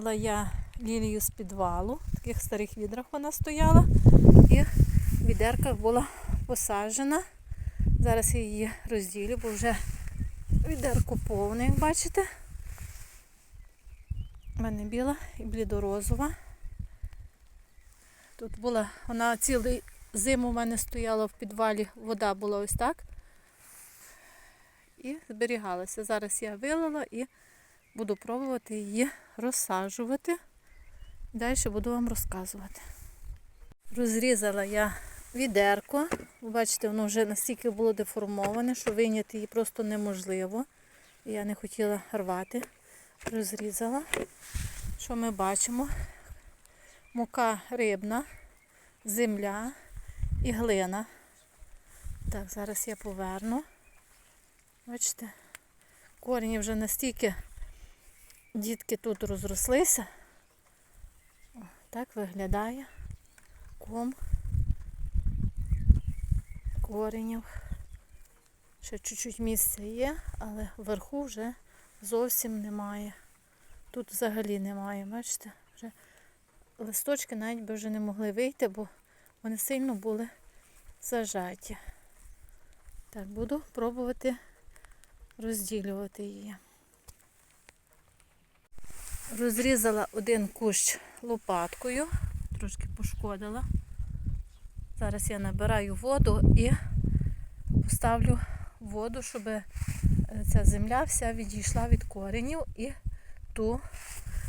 Витягнула я лілію з підвалу. В таких старих відрах вона стояла. І в була посаджена. Зараз я її розділю, бо вже відерко повне, як бачите. У мене біла і блідорозова. Тут була, вона цілий зиму у мене стояла в підвалі, вода була ось так. І зберігалася. Зараз я вилила і буду пробувати її розсаджувати. Далі буду вам розказувати. Розрізала я відерко. Бачите, воно вже настільки було деформоване, що вийняти її просто неможливо. Я не хотіла рвати. Розрізала. Що ми бачимо? Мука рибна, земля і глина. Так, зараз я поверну. Бачите, корені вже настільки дітки тут розрослися. Так виглядає ком коренів. Ще чуть-чуть місця є, але вверху вже зовсім немає. Тут взагалі немає, бачите? Вже листочки навіть би вже не могли вийти, бо вони сильно були зажаті. Так, буду пробувати розділювати її. Розрізала один кущ лопаткою, трошки пошкодила. Зараз я набираю воду і поставлю воду, щоб е, ця земля вся відійшла від коренів і ту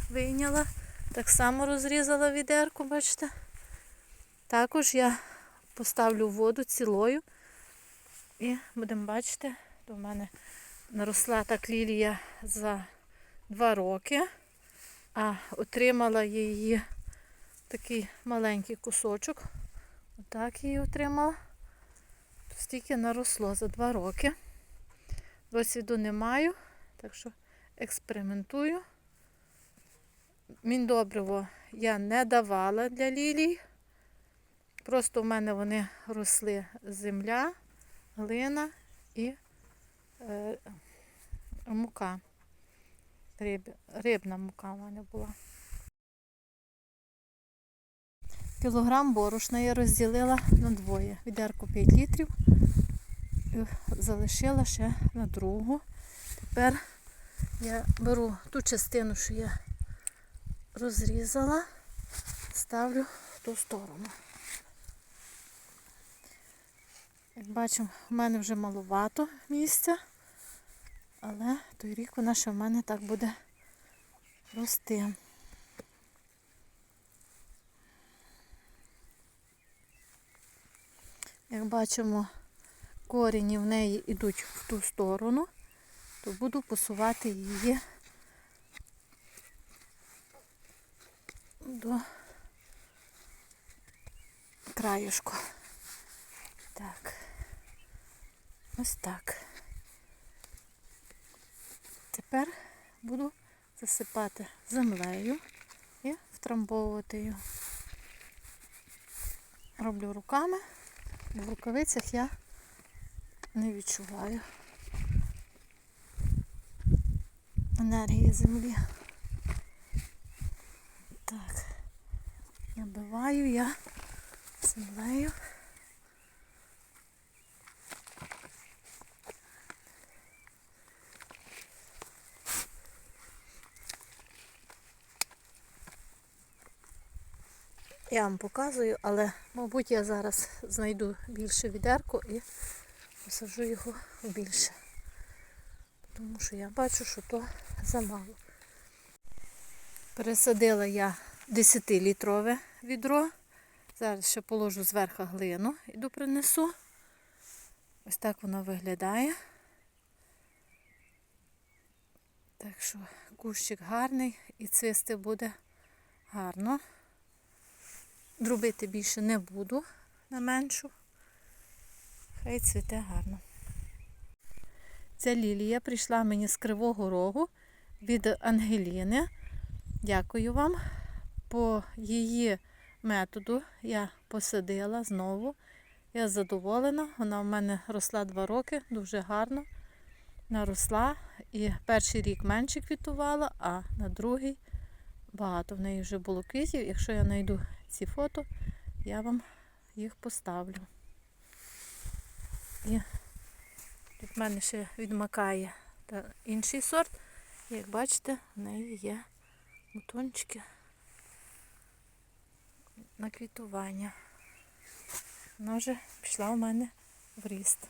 вийняла. Так само розрізала відерку, бачите. Також я поставлю воду цілою і будемо бачити, до мене наросла так лілія за два роки, а отримала її такий маленький кусочок. Отак її отримала. Стільки наросло за два роки. Досвіду не маю, так що експериментую. Міндобриво я не давала для лілій. Просто в мене вони росли земля, глина і е, мука. Риб, рибна мука в мене була. Кілограм борошна я розділила на двоє. Відерку 5 літрів. І залишила ще на другу. Тепер я беру ту частину, що я розрізала, ставлю в ту сторону. Як бачимо, в мене вже маловато місця, але той рік вона ще в мене так буде рости. Як бачимо, корені в неї йдуть в ту сторону, то буду посувати її до краюшку. Так. Ось так. Тепер буду засипати землею і втрамбовувати її. Роблю руками, в рукавицях я не відчуваю енергії землі. Так, набиваю я землею. Я вам показую, але, мабуть, я зараз знайду більше відерко і посаджу його більше. Тому що я бачу, що то замало. Пересадила я 10-літрове відро. Зараз ще положу зверху глину, іду принесу. Ось так воно виглядає. Так що кущик гарний і цвісти буде гарно. Дробити більше не буду на меншу. Хай цвіте гарно. Ця лілія прийшла мені з Кривого Рогу від Ангеліни. Дякую вам. По її методу я посадила знову. Я задоволена. Вона в мене росла два роки, дуже гарно наросла. І перший рік менше квітувала, а на другий багато в неї вже було квітів. Якщо я знайду ці фото, я вам їх поставлю. І в мене ще відмакає та інший сорт. Як бачите, в неї є бутончики на квітування. Вона вже пішла у мене в ріст.